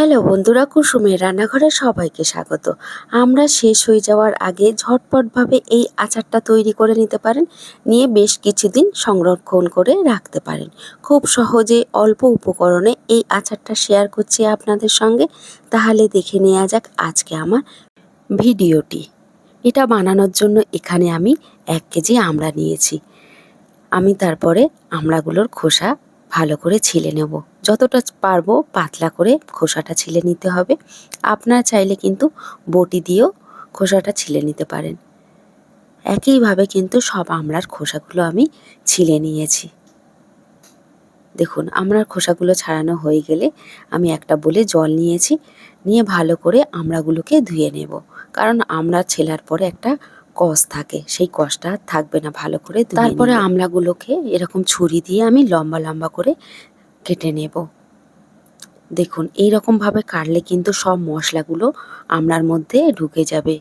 Hello বন্ধুরা, কুসুমের রান্নাঘরে সবাইকে স্বাগত। আমরা শেষ হয়ে যাওয়ার আগে ঝটপটভাবে এই আচারটা তৈরি করে নিতে পারেন, নিয়ে বেশ কিছুদিন সংরক্ষণ করে রাখতে পারেন। খুব সহজে অল্প উপকরণে এই আচারটা শেয়ার করছি আপনাদের সঙ্গে। তাহলে দেখে নেওয়া যাক আজকে আমার ভিডিওটি। এটা বানানোর জন্য এখানে আমি এক কেজি আমড়া নিয়েছি। আমি তারপরে আমড়াগুলোর খোসা ভালো করে ছিলে নেব। যতটা পারব পাতলা করে খোসাটা ছিলে নিতে হবে। আপনার চাইলে কিন্তু বটি দিয়েও খোসাটা ছিলে নিতে পারেন। একইভাবে কিন্তু সব আমড়ার খোসাগুলো আমি ছিলে নিয়েছি। দেখুন আমড়ার খোসাগুলো ছাড়ানো হয়ে গেলে আমি একটা বলে জল নিয়েছি নিয়ে ভালো করে আমড়াগুলোকে ধুয়ে নেব। কারণ আমড়া ছেলার পরে একটা কষ থাকে সেই কষটা থাকবে না ভালো করে তারপরে নেব। আমড়াগুলোকে এরকম ছুরি দিয়ে আমি লম্বা লম্বা করে কেটে নেব। দেখুন এই ভাবে কাটলে কিন্তু সব মশলাগুলো আমড়ার মধ্যে ঢুকে যাবে।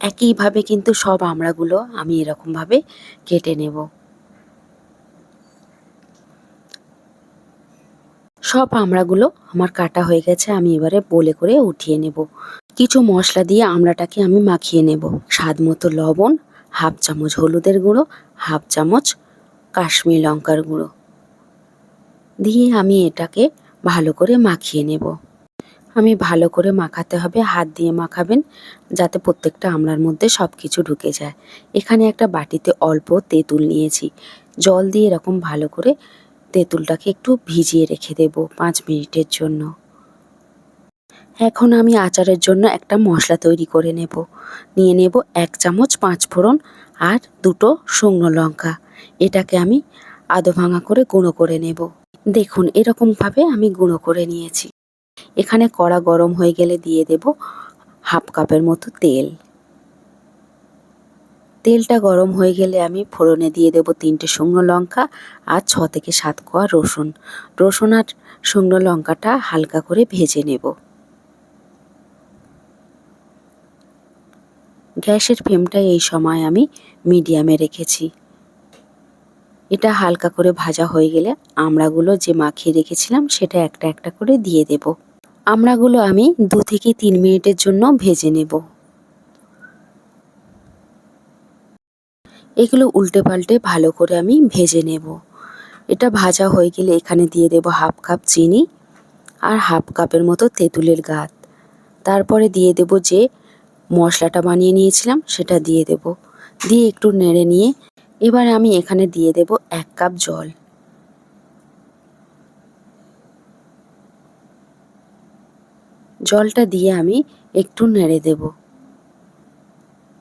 একইভাবে কিন্তু সব আমড়াগুলো আমি এরকমভাবে কেটে নেব। সব আমড়াগুলো আমার কাটা হয়ে গেছে, আমি এবারে বলে করে উঠিয়ে নেব। কিছু মশলা দিয়ে আমড়াটাকে আমি মাখিয়ে নেব। স্বাদ মতো লবণ, হাফ চামচ হলুদের গুঁড়ো, হাফ চামচ কাশ্মীর লঙ্কার গুঁড়ো। দিয়ে আমি এটাকে ভালো করে মাখিয়ে নেব। আমি ভালো করে মাখাতে হবে, হাত দিয়ে মাখাবেন যাতে প্রত্যেকটা আমলার মধ্যে সব কিছু ঢুকে যায়। এখানে একটা বাটিতে অল্প তেঁতুল নিয়েছি। জল দিয়ে এরকম ভালো করে তেঁতুলটাকে একটু ভিজিয়ে রেখে দেব পাঁচ মিনিটের জন্য। এখন আমি আচারের জন্য একটা মশলা তৈরি করে নেব। নিয়ে নেব এক চামচ পাঁচ ফোড়ন আর দুটো শুকনো লঙ্কা। এটাকে আমি আধো ভাঙা করে গুঁড়ো করে নেব। দেখুন, এরকমভাবে আমি গুঁড়ো করে নিয়েছি। এখানে কড়া গরম হয়ে গেলে দিয়ে দেব হাফ কাপের মতো তেল। তেলটা গরম হয়ে গেলে আমি ফোড়নে দিয়ে দেব তিনটে শুকনো লঙ্কা আর ছ থেকে সাত কোয়া রসুন। রসুন আর শুকনো লঙ্কাটা হালকা করে ভেজে নেব। গ্যাসের ফ্লেমটা এই সময় আমি মিডিয়ামে রেখেছি। এটা হালকা করে ভাজা হয়ে গেলে আমড়াগুলো যে মাখিয়ে রেখেছিলাম সেটা একটা একটা করে দিয়ে দেব। আমড়াগুলো আমি দু থেকে তিন মিনিটের জন্য ভেজে নেব। এগুলো উল্টে পাল্টে ভালো করে আমি ভেজে নেব। এটা ভাজা হয়ে গেলে এখানে দিয়ে দেব হাফ কাপ চিনি আর হাফ কাপের মতো তেঁতুলের গাছ তারপরে দিয়ে দেব যে মশলাটা বানিয়ে নিয়েছিলাম সেটা দিয়ে দেব। দিয়ে একটু নেড়ে নিয়ে এবার আমি এখানে দিয়ে দেব এক কাপ জল। জলটা দিয়ে আমি একটু নেড়ে দেব।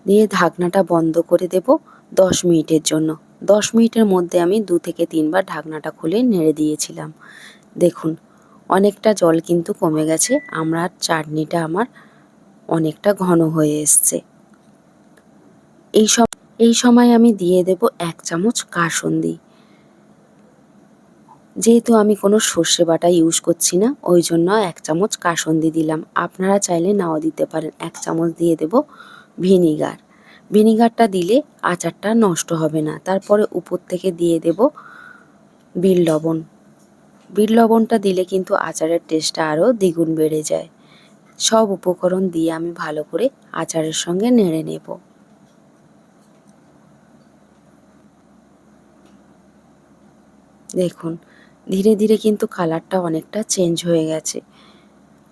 দিয়ে ঢাকনাটা বন্ধ করে দেব দশ মিনিটের জন্য। দশ মিনিটের মধ্যে আমি দু থেকে তিনবার ঢাকনাটা খুলে নেড়ে দিয়েছিলাম। দেখুন, অনেকটা জল কিন্তু কমে গেছে, আমরা চাটনিটা আমার অনেকটা ঘন হয়ে এসছে। এই সব এই সময় আমি দিয়ে দেব এক চামচ কাসন্দি। যেহেতু আমি কোনো সর্ষে বাটা ইউজ করছি না, ওই জন্য এক চামচ কাসন্দি দিলাম। আপনারা চাইলে নাও দিতে পারেন। এক চামচ দিয়ে দেব ভিনিগার। ভিনিগারটা দিলে আচারটা নষ্ট হবে না। তারপরে উপর থেকে দিয়ে দেব বিল লবণ। বিল লবণটা দিলে কিন্তু আচারের টেস্টটা আরও দ্বিগুণ বেড়ে যায়। সব উপকরণ দিয়ে আমি ভালো করে আচারের সঙ্গে নেড়ে নেব। দেখুন, ধীরে ধীরে কিন্তু কালারটা অনেকটা চেঞ্জ হয়ে গেছে।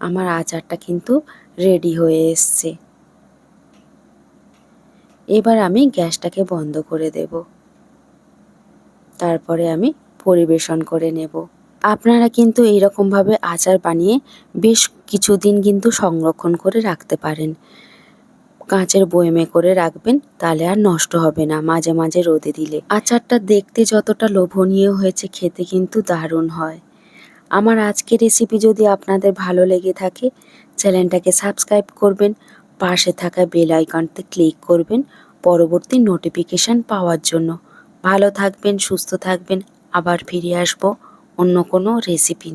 আমার আচারটা কিন্তু রেডি হয়ে এসছে। এবার আমি গ্যাসটাকে বন্ধ করে দেব। তারপরে আমি পরিবেশন করে নেব। আপনারা কিন্তু এইরকমভাবে আচার বানিয়ে বেশ কিছুদিন কিন্তু সংরক্ষণ করে রাখতে পারেন। কাঁচের বয়েমে করে রাখবেন, তাহলে আর নষ্ট হবে না, মাঝে মাঝে রোদে দিলে। আচারটা দেখতে যতটা লোভনীয় হয়েছে, খেতে কিন্তু দারুণ হয়। আমার আজকের রেসিপি যদি আপনাদের ভালো লেগে থাকে, চ্যানেলটাকে সাবস্ক্রাইব করবেন, পাশে থাকা বেল আইকনতে ক্লিক করবেন, পরবর্তী নোটিফিকেশান পাওয়ার জন্য। ভালো থাকবেন, সুস্থ থাকবেন, আবার ফিরে আসব অন্য কোনো রেসিপি